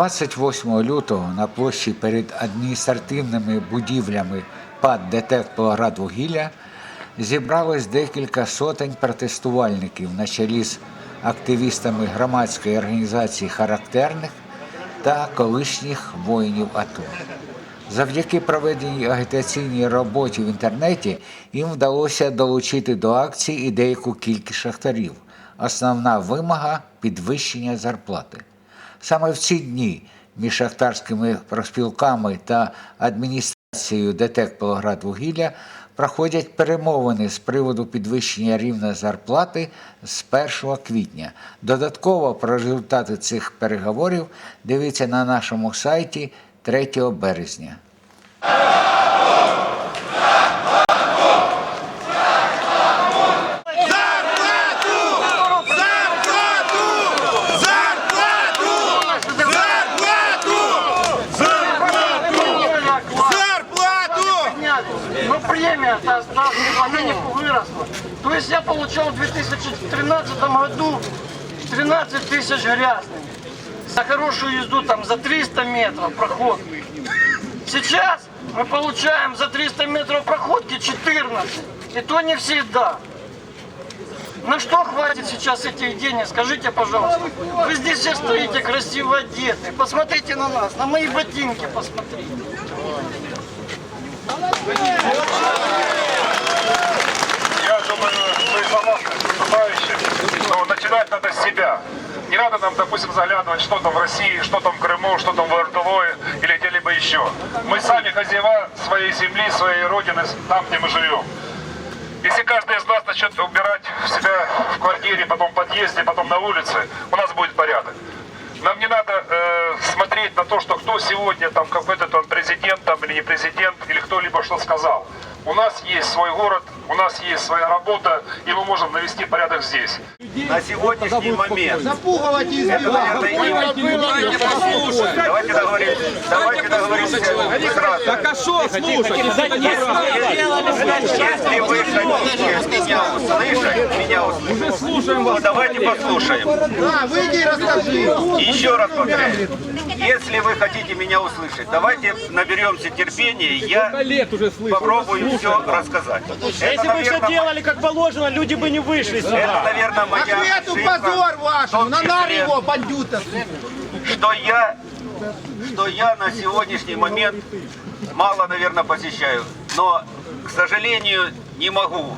28 лютого на площі перед адміністративними будівлями ПАД ДТЕК Павлоградвугілля зібралось декілька сотень протестувальників на чолі з активістами громадської організації характерних та колишніх воїнів АТО. Завдяки проведеній агітаційній роботі в інтернеті їм вдалося долучити до акції і деяку кількість шахтарів. Основна вимога підвищення зарплати. Саме в ці дні між шахтарськими профспілками та адміністрацією ДТЕК Павлоградвугілля проходять перемовини з приводу підвищення рівня зарплати з 1 квітня. Додатково про результати цих переговорів дивіться на нашому сайті 3 березня. Она не выросла. То есть я получал в 2013 году 13 тысяч грязных. За хорошую езду там за 300 метров проход. Сейчас мы получаем за 300 метров проходки 14. И то не всегда. На что хватит сейчас этих денег? Скажите, пожалуйста. Вы здесь все стоите красиво одеты. Посмотрите на нас, на мои ботинки посмотрите. Я думаю, вы согласны с выступающим, что начинать надо с себя. Не надо нам, допустим, заглядывать, что там в России, что там в Крыму, что там в РТВ или где-либо еще. Мы сами хозяева своей земли, своей родины, там, где мы живем. Если каждый из нас начнет убирать себя в квартире, потом в подъезде, потом на улице, у нас будет порядок. Нам не надо э, смотреть на то, что кто сегодня там какой-то там президент там или не президент или кто-либо что сказал. У нас есть свой город, у нас есть своя работа, и мы можем навести порядок здесь. На сегодняшний момент. Запугивать и Это, не... Давайте договоримся. Давайте договоримся. Так а что слушать? Если вы хотите меня услышать, меня услышать, Слушаем вас. давайте послушаем. Да, выйди и расскажи. Еще раз повторяю. Если вы хотите меня услышать, давайте наберемся терпения, я Лет уже слышу. попробую все рассказать. Это, Если бы все делали как положено, люди бы не вышли это, сюда. наверное, моя Ответу позор вашему, на нар его, бандюта. что я, что я на сегодняшний момент мало, наверное, посещаю, но, к сожалению, не могу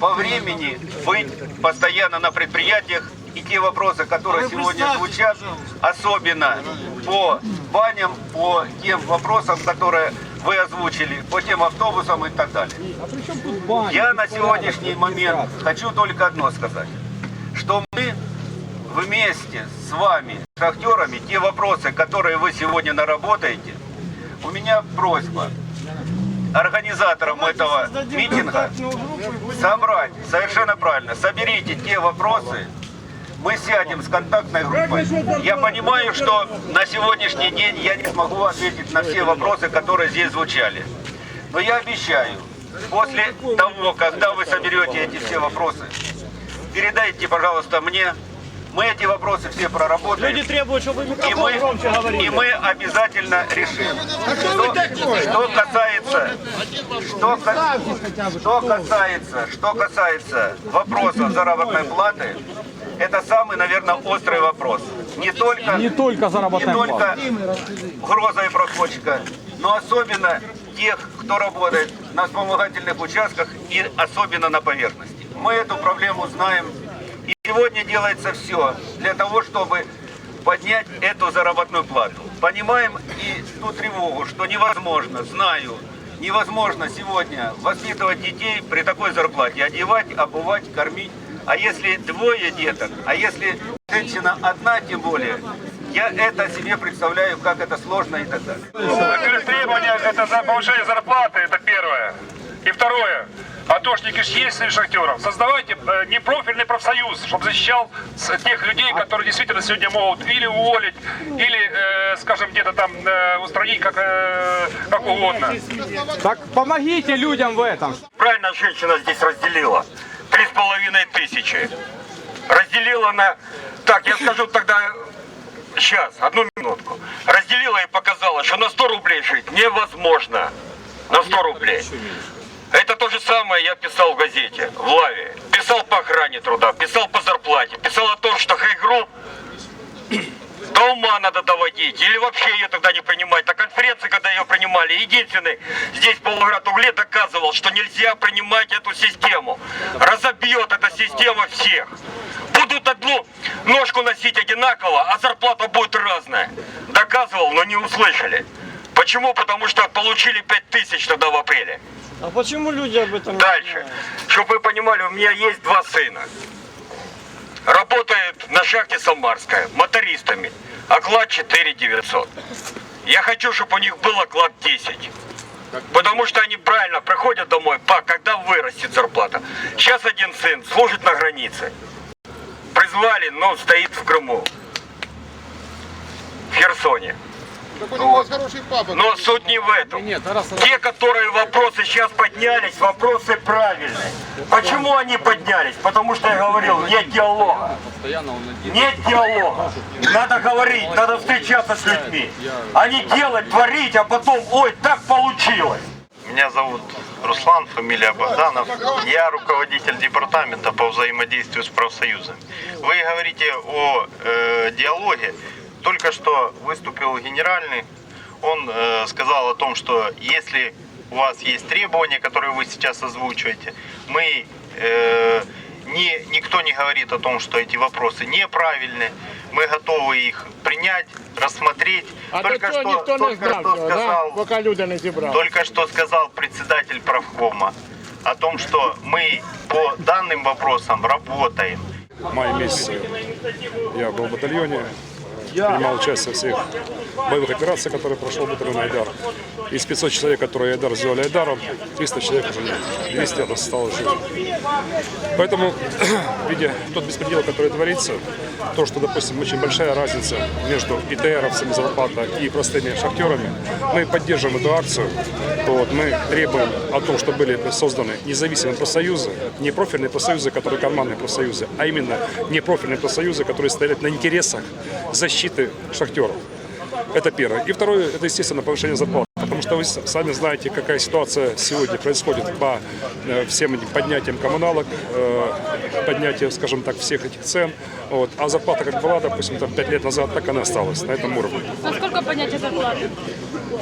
по времени быть постоянно на предприятиях. И те вопросы, которые сегодня звучат, особенно по баням, по тем вопросам, которые вы озвучили, по тем автобусам и так далее. Я на сегодняшний момент хочу только одно сказать, что мы вместе с вами, шахтерами, те вопросы, которые вы сегодня наработаете, у меня просьба организаторам этого митинга собрать, совершенно правильно, соберите те вопросы, мы сядем с контактной группой. Я понимаю, что на сегодняшний день я не смогу ответить на все вопросы, которые здесь звучали. Но я обещаю, после того, когда вы соберете эти все вопросы, передайте, пожалуйста, мне. Мы эти вопросы все проработаем. Люди требуют, чтобы вы И мы, микрофон громче говорили. и мы обязательно решим. Что, что касается, что, ка- что касается, что касается вопроса заработной платы, это самый, наверное, острый вопрос. Не только, Не только не заработная только плата. угроза и просрочка, но особенно тех, кто работает на вспомогательных участках и особенно на поверхности. Мы эту проблему знаем. И сегодня делается все для того, чтобы поднять эту заработную плату. Понимаем и ту тревогу, что невозможно, знаю, невозможно сегодня воспитывать детей при такой зарплате, одевать, обувать, кормить. А если двое деток, а если женщина одна, тем более, я это себе представляю, как это сложно и так далее. Требования это повышение зарплаты, это первое. И второе, атошники ж есть среди шахтеров. Создавайте э, непрофильный профсоюз, чтобы защищал тех людей, которые действительно сегодня могут или уволить, или, э, скажем, где-то там э, устранить как, э, как угодно. Так помогите людям в этом. Правильно женщина здесь разделила. Три с половиной тысячи. Разделила на... Так, я скажу тогда сейчас, одну минутку, разделила и показала, что на 100 рублей жить невозможно. На 100 рублей. Это то же самое я писал в газете, в Лаве. Писал по охране труда, писал по зарплате, писал о том, что Хайгрупп до ума надо доводить. Или вообще ее тогда не принимать. На конференции, когда ее принимали, единственный здесь Павлоград Угле доказывал, что нельзя принимать эту систему. Разобьет эта система всех. Будут одну ножку носить одинаково, а зарплата будет разная. Доказывал, но не услышали. Почему? Потому что получили 5000 тогда в апреле. А почему люди об этом не Дальше. знают? Чтобы вы понимали, у меня есть два сына. Работает на шахте Самарская, мотористами. Оклад 4 900. Я хочу, чтобы у них был оклад 10. Потому что они правильно приходят домой, па, когда вырастет зарплата. Сейчас один сын служит на границе. Призвали, но стоит в Крыму. В Херсоне. Но суть не в этом. Те, которые вопросы сейчас поднялись, вопросы правильные. Почему они поднялись? Потому что я говорил, нет диалога. Нет диалога. Надо говорить, надо встречаться с людьми. А не делать, творить, а потом, ой, так получилось. Меня зовут Руслан, фамилия Богданов. Я руководитель департамента по взаимодействию с профсоюзами. Вы говорите о э, диалоге. Только что выступил генеральный. Он э, сказал о том, что если у вас есть требования, которые вы сейчас озвучиваете, мы э, не, никто не говорит о том, что эти вопросы неправильны. Мы готовы их принять, рассмотреть. А только что, не только знав, что цього, да? сказал поки люди не зібрали. только что сказал председатель правкома о том, что мы по данным вопросам работаем. В мае месяце я был в батальоне, принимал участие в всех боевых операциях, которые прошел батальон Айдар. Из 500 человек, которые Айдар сделали Айдаром, 300 человек уже нет. 200 это осталось жить. Поэтому, видя тот беспредел, который творится, то, что, допустим, очень большая разница между ИТРовцами зарплата и простыми шахтерами, мы поддерживаем эту акцию. Вот, мы требуем о том, чтобы были созданы независимые профсоюзы, не профильные профсоюзы, которые карманные профсоюзы, а именно не профильные профсоюзы, которые стоят на интересах защиты шахтеров. Это первое. И второе, это, естественно, повышение зарплат. Что вы сами знаете, какая ситуация сегодня происходит по э, всем этим поднятиям коммуналок, э, поднятием, скажем так, всех этих цен. Вот. А зарплата как была, допустим, там, 5 лет назад, так она осталась на этом уровне. Насколько понятие зарплаты?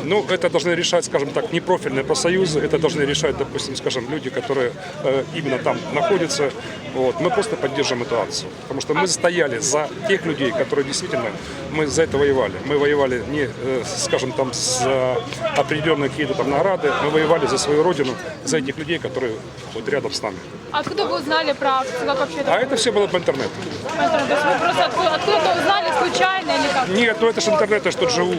Ну, это должны решать, скажем так, не профильные профсоюзы, это должны решать, допустим, скажем, люди, которые э, именно там находятся. Вот. Мы просто поддержим эту акцию. Потому что мы стояли за тех людей, которые действительно, мы за это воевали. Мы воевали не, э, скажем, там за определенные какие-то там награды, мы воевали за свою родину, за этих людей, которые вот рядом с нами. Откуда вы узнали про акцию? Как вообще это? А это все было по интернету. То есть вы просто откуда- откуда-то узнали случайно или как? Нет, ну это же интернет, я же тут живу.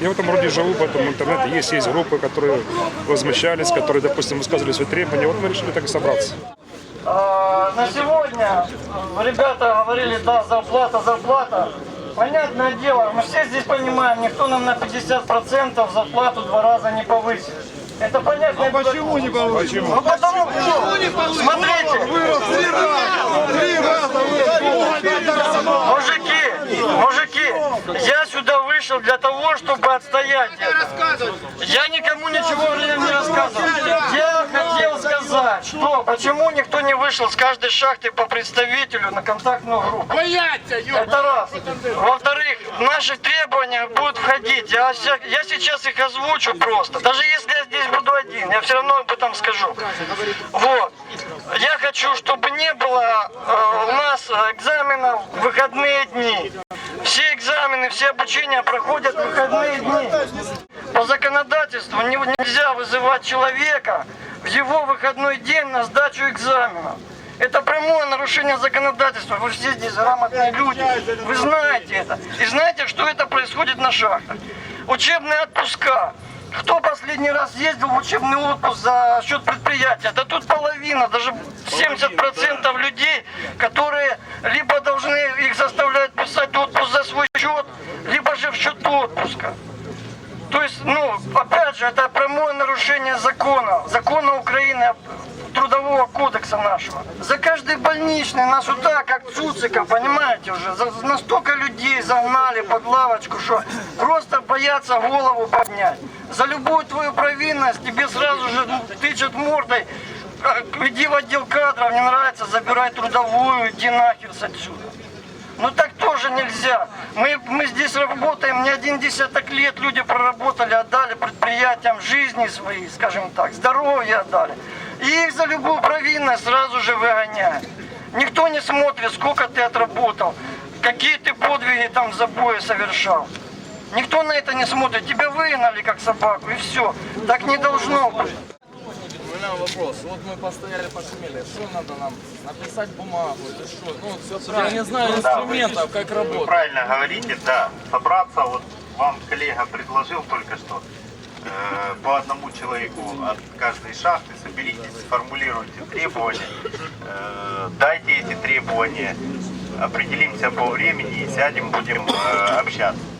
Я в этом роде живу, поэтому интернет есть, есть группы, которые возмущались, которые, допустим, высказывали свои требования. Вот мы решили так и собраться. А, На сегодня ребята говорили, да, зарплата, зарплата. Понятное дело, мы все здесь понимаем, никто нам на 50% зарплату два раза не повысит. Это понятно. А почему не повысит? Ну потому что, смотрите, мужики, мужики, я сюда вышел для того, чтобы отстоять это. Я никому ничего не рассказывал. Я хотел сказать, что почему никто не вышел с каждой шахты по представителю на контактную группу. Бояться, Юр! Это раз. Во-вторых, наши требования будут входить. Я, я сейчас их озвучу просто. Даже если я здесь буду один, я все равно об этом скажу. Вот. Я хочу, чтобы не было э, у нас экзаменов в выходные дни. Все экзамены, все обучения проходят в выходные дни. По законодательству не- нельзя вызывать человека в его выходной день на сдачу экзамена. Это прямое нарушение законодательства. Вы все здесь грамотные люди. Вы знаете это. И знаете, что это происходит на шахтах. Учебные отпуска. Кто последний раз ездил в учебный отпуск за счет предприятия? Да тут половина, даже 70% людей, которые либо должны их заставляют писать отпуск за свой счет, либо же в счет отпуска. То есть, ну, опять же, это прямое нарушение закона, закона Украины трудового кодекса нашего. За каждый больничный нас вот так, как цуцика, понимаете уже, за, настолько людей загнали под лавочку, что просто боятся голову поднять. За любую твою провинность тебе сразу же тычут мордой, «А, иди в отдел кадров, не нравится, забирай трудовую, иди нахер отсюда. Ну так тоже нельзя. Мы, мы здесь работаем не один десяток лет, люди проработали, отдали предприятиям жизни свои, скажем так, здоровье отдали. И их за любую провинность сразу же выгоняют. Никто не смотрит, сколько ты отработал, какие ты подвиги там в забое совершал. Никто на это не смотрит. Тебя выгнали как собаку и все. Так не должно быть. У меня вопрос. Вот мы постояли, пошумели. Что надо нам? Написать бумагу или что? Ну, все правильно. Я не знаю Да, инструментов, как Вы работать. правильно говорите, да. Собраться, вот вам коллега предложил только что, э, по одному человеку от каждой шахты, соберитесь, сформулируйте требования, э, дайте эти требования, определимся по времени и сядем, будем э, общаться.